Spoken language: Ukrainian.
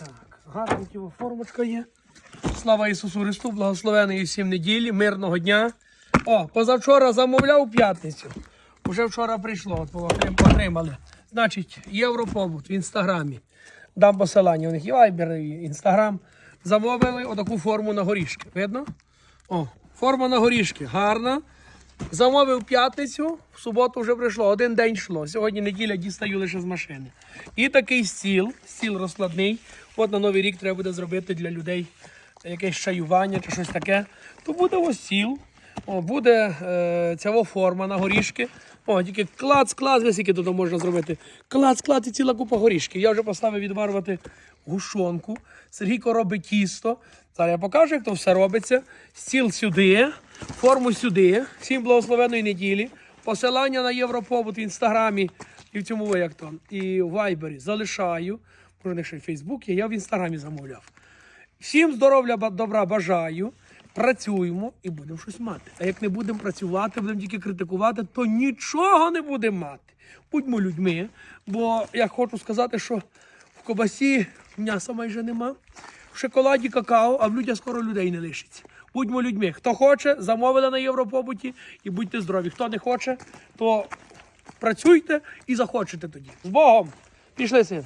Так, гарна формочка є. Слава Ісусу Христу, благословеної всім неділі, мирного дня. О, позавчора замовляв п'ятницю. Уже вчора прийшло, от отримали. Значить, Європобут в інстаграмі. Дам посилання. У них і Viber, і інстаграм. Замовили отаку форму на горішки. Видно? О, форма на горішки. Гарна. Замовив п'ятницю, в суботу вже прийшло, один день йшло. Сьогодні неділя дістаю лише з машини. І такий стіл, стіл розкладний. От на Новий рік треба буде зробити для людей якесь чаювання чи щось таке. То буде ось стіл, о, буде е, ця форма на горішки. О, тільки клац, клац, весь який тут можна зробити. Клац, клац і ціла купа горішків. Я вже поставив відварювати гушонку. Сергійко робить тісто. Зараз я покажу, як то все робиться. Стіл сюди, форму сюди. Всім благословеної неділі. Посилання на Європобут в інстаграмі і в цьому як то, і в Вайбері залишаю. Може, не ще й Фейсбук є, я в інстаграмі замовляв. Всім здоров'я, добра бажаю. Працюємо і будемо щось мати. А як не будемо працювати, будемо тільки критикувати, то нічого не будемо мати. Будьмо людьми, бо я хочу сказати, що в кобасі м'яса майже нема, в шоколаді какао, а в людях скоро людей не лишиться. Будьмо людьми. Хто хоче, замовили на Європобуті і будьте здорові. Хто не хоче, то працюйте і захочете тоді. З Богом! Пішли, син.